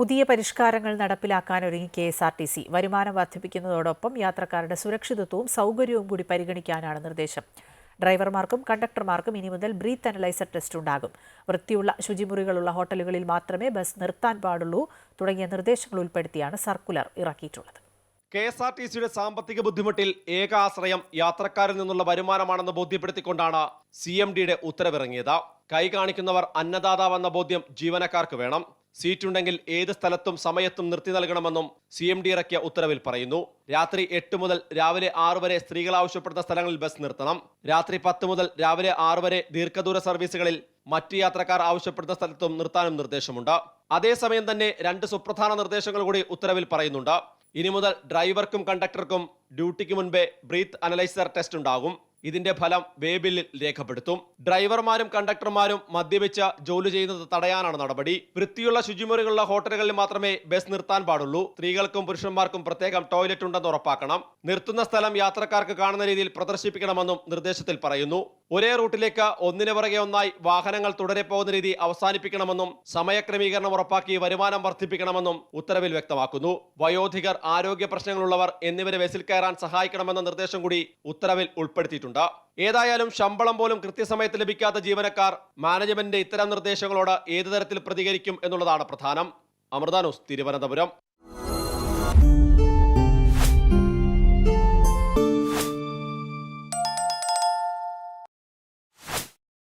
പുതിയ പരിഷ്കാരങ്ങൾ നടപ്പിലാക്കാൻ ഒരുങ്ങി K S R T C. വരുമാനം വർദ്ധിപ്പിക്കുന്നതോടൊപ്പം യാത്രക്കാരുടെ സുരക്ഷിതത്വവും സൗകര്യവും കൂടി പരിഗണിക്കാനാണ് നിർദ്ദേശം. ഡ്രൈവർമാർക്കും കണ്ടക്ടർമാർക്കും ഇനി മുതൽ ബ്രീത്ത് അനലൈസർ ടെസ്റ്റ് ഉണ്ടാകും. വൃത്തിയുള്ള ശുചിമുറികളുള്ള ഹോട്ടലുകളിൽ മാത്രമേ ബസ് നിർത്താൻ പാടുള്ളൂ തുടങ്ങിയ നിർദ്ദേശങ്ങൾ ഉൾപ്പെടുത്തിയാണ് സർക്കുലർ ഇറക്കിയിട്ടുള്ളത്. കെ എസ് ആർ ടി സിയുടെ സാമ്പത്തിക ബുദ്ധിമുട്ടിൽ ഏക ആശ്രയം യാത്രക്കാരിൽ നിന്നുള്ള വരുമാനമാണെന്ന് ബോധ്യപ്പെടുത്തിക്കൊണ്ടാണ് സി എം ഡിയുടെ ഉത്തരവിറങ്ങിയത്. കൈ കാണിക്കുന്നവർ അന്നദാതാവെന്ന ബോധ്യം ജീവനക്കാർക്ക് വേണം. സീറ്റുണ്ടെങ്കിൽ ഏത് സ്ഥലത്തും സമയത്തും നിർത്തി നൽകണമെന്നും സി എം ഡി ഇറക്കിയ ഉത്തരവിൽ പറയുന്നു. രാത്രി എട്ട് മുതൽ രാവിലെ ആറ് വരെ സ്ത്രീകൾ ആവശ്യപ്പെടുന്ന സ്ഥലങ്ങളിൽ ബസ് നിർത്തണം. രാത്രി പത്ത് മുതൽ രാവിലെ ആറ് വരെ ദീർഘദൂര സർവീസുകളിൽ മറ്റ് യാത്രക്കാർ ആവശ്യപ്പെടുന്ന സ്ഥലത്തും നിർത്താനും നിർദ്ദേശമുണ്ട്. അതേസമയം തന്നെ രണ്ട് സുപ്രധാന നിർദ്ദേശങ്ങൾ കൂടി ഉത്തരവിൽ പറയുന്നുണ്ട്. ഇനി മുതൽ ഡ്രൈവർക്കും കണ്ടക്ടർക്കും ഡ്യൂട്ടിക്ക് മുൻപേ ബ്രീത്ത് അനലൈസർ ടെസ്റ്റ് ഉണ്ടാകും. ഇതിന്റെ ഫലം വേബില്ലിൽ രേഖപ്പെടുത്തും. ഡ്രൈവർമാരും കണ്ടക്ടർമാരും മദ്യപിച്ച് ജോലി ചെയ്യുന്നത് തടയാനാണ് നടപടി. വൃത്തിയുള്ള ശുചിമുറികളുള്ള ഹോട്ടലുകളിൽ മാത്രമേ ബസ് നിർത്താൻ പാടുള്ളൂ. സ്ത്രീകൾക്കും പുരുഷന്മാർക്കും പ്രത്യേകം ടോയ്ലറ്റ് ഉണ്ടെന്ന് ഉറപ്പാക്കണം. നിർത്തുന്ന സ്ഥലം യാത്രക്കാർക്ക് കാണുന്ന രീതിയിൽ പ്രദർശിപ്പിക്കണമെന്നും നിർദ്ദേശത്തിൽ പറയുന്നു. ഒരേ റൂട്ടിലേക്ക് ഒന്നിനു പുറകെ ഒന്നായി വാഹനങ്ങൾ തുടരെ പോകുന്ന രീതി അവസാനിപ്പിക്കണമെന്നും സമയക്രമീകരണം ഉറപ്പാക്കി വരുമാനം വർദ്ധിപ്പിക്കണമെന്നും ഉത്തരവിൽ വ്യക്തമാക്കുന്നു. വയോധികർ ആരോഗ്യ പ്രശ്നങ്ങളുള്ളവർ എന്നിവരെ വെസിൽ കയറാൻ സഹായിക്കണമെന്ന നിർദ്ദേശം കൂടി ഉത്തരവിൽ ഉൾപ്പെടുത്തിയിട്ടുണ്ട്. ഏതായാലും ശമ്പളം പോലും കൃത്യസമയത്ത് ലഭിക്കാത്ത ജീവനക്കാർ മാനേജ്മെന്റിന്റെ ഇത്തരം നിർദ്ദേശങ്ങളോട് ഏതു തരത്തിൽ പ്രതികരിക്കും എന്നുള്ളതാണ് പ്രധാനം. അമൃത തിരുവനന്തപുരം.